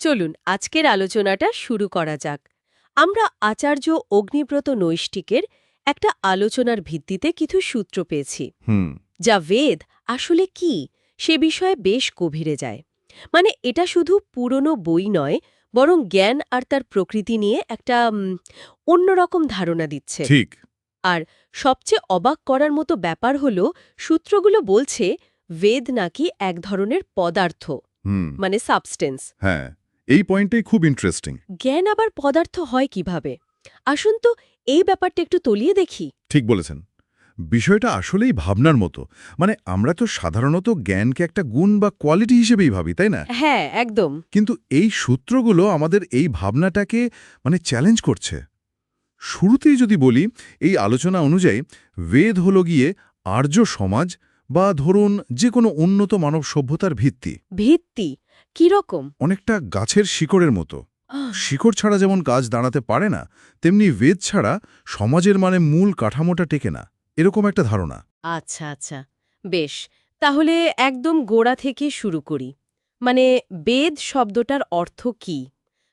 চলুন আজকের আলোচনাটা শুরু করা যাক। আমরা আচার্য অগ্নিব্রত নৈষ্টিকের একটা আলোচনার ভিত্তিতে কিছু সূত্র পেয়েছি। যা বেদ আসলে কি সে বিষয়ে বেশ গভীরে যায়। মানে এটা শুধু পুরনো বই নয় বরং জ্ঞান আর তার প্রকৃতি নিয়ে একটা অন্যরকম ধারণা দিচ্ছে। ঠিক। আর সবচেয়ে অবাক করার মতো ব্যাপার হলো সূত্রগুলো বলছে বেদ নাকি এক ধরনের পদার্থ। মানে সাবস্টেন্স হ্যাঁ। এই পয়েন্টটাই খুব ইন্টারেস্টিং জ্ঞান আবার পদার্থ হয় কীভাবে? আসুন তো এই ব্যাপারটা একটু তলিয়ে দেখি। ঠিক বলেছেন। বিষয়টা আসলেই ভাবনার মতো। মানে আমরা তো সাধারণত জ্ঞানকে একটা গুণ বা কোয়ালিটি হিসেবেই ভাবি তাই না? হ্যাঁ একদম। কিন্তু এই সূত্রগুলো আমাদের এই ভাবনাটাকে মানে চ্যালেঞ্জ করছে। শুরুতেই যদি বলি এই আলোচনা অনুযায়ী বেদ হল গিয়ে আর্য সমাজ বা ধরুন যে কোনো উন্নত মানব সভ্যতার ভিত্তি। ভিত্তি? কীরকম? অনেকটা গাছের শিকড়ের মতো। শিকড় ছাড়া যেমন গাছ দাঁড়াতে পারে না তেমনি বেদ ছাড়া সমাজের মানে মূল কাঠামোটা টেকে না। এরকম একটা ধারণা। আচ্ছা আচ্ছা। বেশ তাহলে একদম গোড়া থেকে শুরু করি। মানে বেদ শব্দটার অর্থ কি?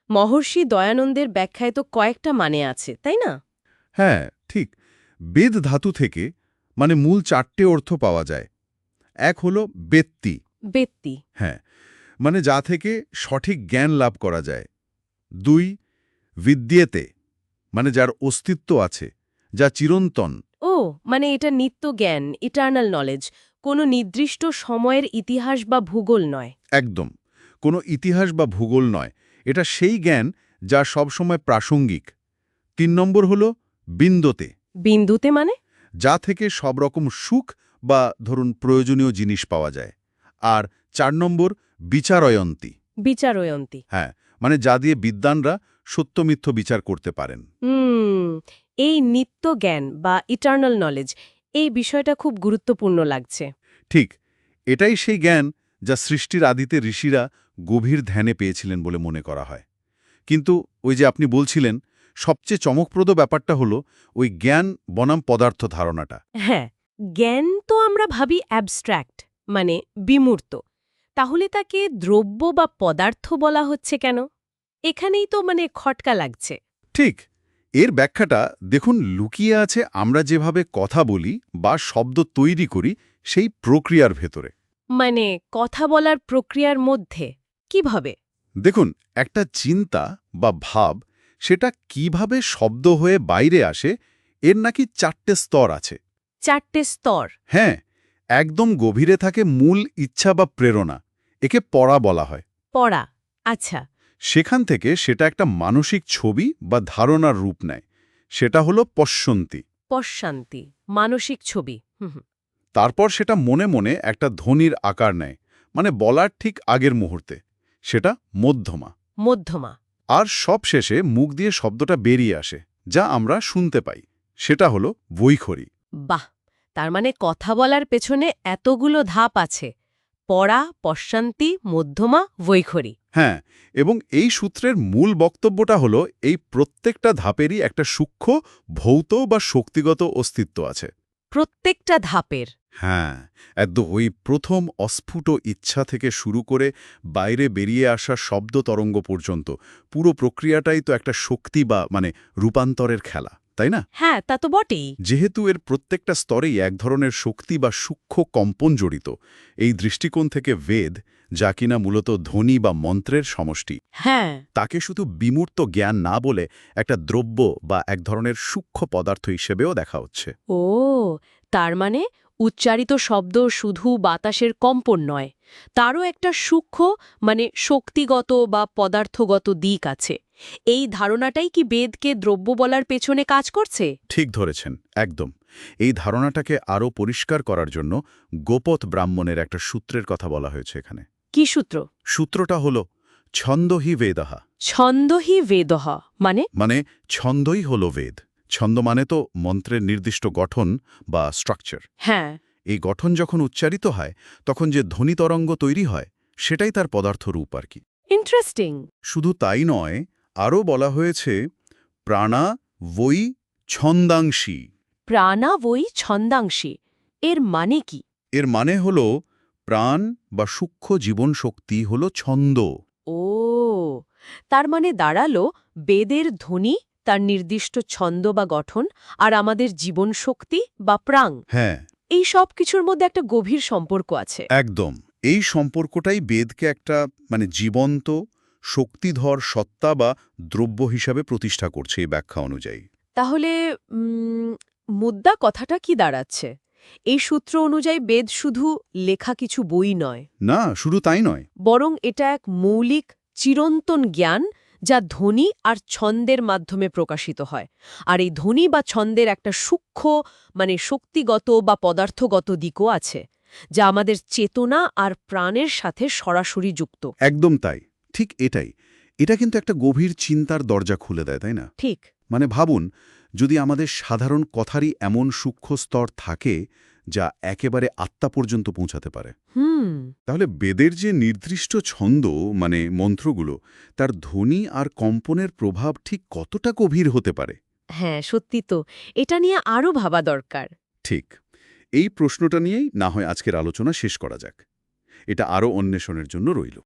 মহর্ষি দয়ানন্দের ব্যাখ্যায় তো কয়েকটা মানে আছে তাই না? হ্যাঁ ঠিক। বেদ ধাতু থেকে মানে মূল চারটে অর্থ পাওয়া যায়। এক হলো বেত্তি বেত্তি হ্যাঁ মানে যা থেকে সঠিক জ্ঞান লাভ করা যায়। দুই বিদ্যেতে মানে যার অস্তিত্ব আছে যা চিরন্তন। ও মানে এটা নিত্য জ্ঞান ইটার্নাল নলেজ কোনো নির্দিষ্ট সময়ের ইতিহাস বা ভূগোল নয়। একদম কোনো ইতিহাস বা ভূগোল নয়। এটা সেই জ্ঞান যা সবসময় প্রাসঙ্গিক। তিন নম্বর হল বিন্দুতে। বিন্দুতে মানে? যা থেকে সব রকম সুখ বা ধরুন প্রয়োজনীয় জিনিস পাওয়া যায়। আর চার নম্বর বিচারয়ন্তী। বিচারয়ন্তী। হ্যাঁ মানে যা দিয়ে বিদ্বানরা সত্যমিথ্য বিচার করতে পারেন। এই নিত্য জ্ঞান বা ইটার্নাল নলেজ এই বিষয়টা খুব গুরুত্বপূর্ণ লাগছে। ঠিক এটাই সেই জ্ঞান যা সৃষ্টির আদিতে ঋষিরা গভীর ধ্যানে পেয়েছিলেন বলে মনে করা হয়। কিন্তু ওই যে আপনি বলছিলেন সবচেয়ে চমকপ্রদ ব্যাপারটা হলো ওই জ্ঞান বনাম পদার্থ ধারণাটা। হ্যাঁ জ্ঞান তো আমরা ভাবি অ্যাবস্ট্র্যাক্ট মানে বিমূর্ত। তাহলে তাকে দ্রব্য বা পদার্থ বলা হচ্ছে কেন? এখানেই তো মানে খটকা লাগছে। ঠিক এর ব্যাখ্যাটা দেখুন লুকিয়ে আছে আমরা যেভাবে কথা বলি বা শব্দ তৈরি করি সেই প্রক্রিয়ার ভেতরে। মানে কথা বলার প্রক্রিয়ার মধ্যে কীভাবে? দেখুন একটা চিন্তা বা ভাব সেটা কীভাবে শব্দ হয়ে বাইরে আসে এর নাকি চারটে স্তর আছে। চারটে স্তর। হ্যাঁ একদম গভীরে থাকে মূল ইচ্ছা বা প্রেরণা একে পড়া বলা হয়। পড়া আচ্ছা। সেখান থেকে সেটা একটা মানসিক ছবি বা ধারণার রূপ নেয় সেটা হলো পশ্যন্তী পশ্চান্তি মানসিক ছবি। তারপর সেটা মনে মনে একটা ধ্বনির আকার নেয় মানে বলার ঠিক আগের মুহূর্তে সেটা মধ্যমা। মধ্যমা। আর সব শেষে মুখ দিয়ে শব্দটা বেরিয়ে আসে যা আমরা শুনতে পাই। সেটা হলো বৈখরি। বাহ! তার মানে কথা বলার পেছনে এতগুলো ধাপ আছে। পড়া পশ্চান্তি মধ্যমা বৈখরি। হ্যাঁ এবং এই সূত্রের মূল বক্তব্যটা হলো এই প্রত্যেকটা ধাপেরই একটা সূক্ষ্ম ভৌত বা শক্তিগত অস্তিত্ব আছে। প্রত্যেকটা ধাপের। হ্যাঁ একদম। ওই প্রথম অস্ফুট ইচ্ছা থেকে শুরু করে বাইরে বেরিয়ে আসা শব্দ তরঙ্গ পর্যন্ত পুরো প্রক্রিয়াটাই তো একটা শক্তি বা মানে রূপান্তরের খেলা তাই না? হ্যাঁ তা তো বটেই। যেহেতু এর প্রত্যেকটা স্তরেই এক ধরনের শক্তি বা সূক্ষ্ম কম্পন জড়িত এই দৃষ্টিকোণ থেকে বেদ যা কিনা মূলত ধ্বনি বা মন্ত্রের সমষ্টি হ্যাঁ। তাকে শুধু বিমূর্ত জ্ঞান না বলে একটা দ্রব্য বা এক ধরনের সূক্ষ্ম পদার্থ হিসেবেও দেখা হচ্ছে। ও তার মানে উচ্চারিত শব্দ শুধু বাতাসের কম্পন নয় তারও একটা সূক্ষ্ম মানে শক্তিগত বা পদার্থগত দিক আছে। এই ধারণাটাই কি বেদকে দ্রব্য বলার পেছনে কাজ করছে? ঠিক ধরেছেন একদম। এই ধারণাটাকে আরও পরিষ্কার করার জন্য গোপত ব্রাহ্মণের একটা সূত্রের কথা বলা হয়েছে এখানে। কি সূত্র? সূত্রটা হল ছন্দহি বেদাহা। ছন্দহি বেদহ মানে? মানে ছন্দই হল বেদ। ছন্দ মানে তো মন্ত্রের নির্দিষ্ট গঠন বা স্ট্রাকচার হ্যাঁ। এই গঠন যখন উচ্চারিত হয় তখন যে ধ্বনি তরঙ্গ তৈরি হয় সেটাই তার পদার্থ রূপ আর কি। ইন্টারেস্টিং শুধু তাই নয় আরও বলা হয়েছে প্রাণা বই ছন্দাংশী। প্রাণা বই ছন্দাংশী এর মানে কি? এর মানে হল প্রাণ বা সূক্ষ্ম জীবন শক্তি হল ছন্দ। ও তার মানে দাঁড়াল বেদের ধ্বনি তার নির্দিষ্ট ছন্দ বা গঠন আর আমাদের জীবন শক্তি বা প্রাং হ্যাঁ। এই সব কিছুর মধ্যে একটা গভীর সম্পর্ক আছে। একদম। এই সম্পর্কটাই বেদকে একটা মানে জীবন্ত শক্তিধর সত্তা বা দ্রব্য হিসাবে প্রতিষ্ঠা করছে এই ব্যাখ্যা অনুযায়ী। তাহলে মুদ্রা কথাটা কি দাঁড়াচ্ছে? এই সূত্র অনুযায়ী বেদ শুধু লেখা কিছু বই নয়। না শুধু তাই নয়। বরং এটা এক মৌলিক চিরন্তন জ্ঞান যা ধ্বনি আর ছন্দের মাধ্যমে প্রকাশিত হয়। আর এই ধ্বনি বা ছন্দের একটা সূক্ষ্ম মানে শক্তিগত বা পদার্থগত দিকও আছে যা আমাদের চেতনা আর প্রাণের সাথে সরাসরি যুক্ত। একদম তাই ঠিক এটাই। এটা কিন্তু একটা গভীর চিন্তার দরজা খুলে দেয় তাই না? ঠিক। মানে ভাবুন যদি আমাদের সাধারণ কথারই এমন সূক্ষ্ম স্তর থাকে যা একেবারে আত্মা পর্যন্ত পৌঁছাতে পারে। হুম। তাহলে বেদের যে নির্দিষ্ট ছন্দ মানে মন্ত্রগুলো তার ধ্বনি আর কম্পনের প্রভাব ঠিক কতটা গভীর হতে পারে? হ্যাঁ সত্যি তো। এটা নিয়ে আরও ভাবা দরকার। ঠিক। এই প্রশ্নটা নিয়েই না হয় আজকের আলোচনা শেষ করা যাক। এটা আরও অন্বেষণের জন্য রইল।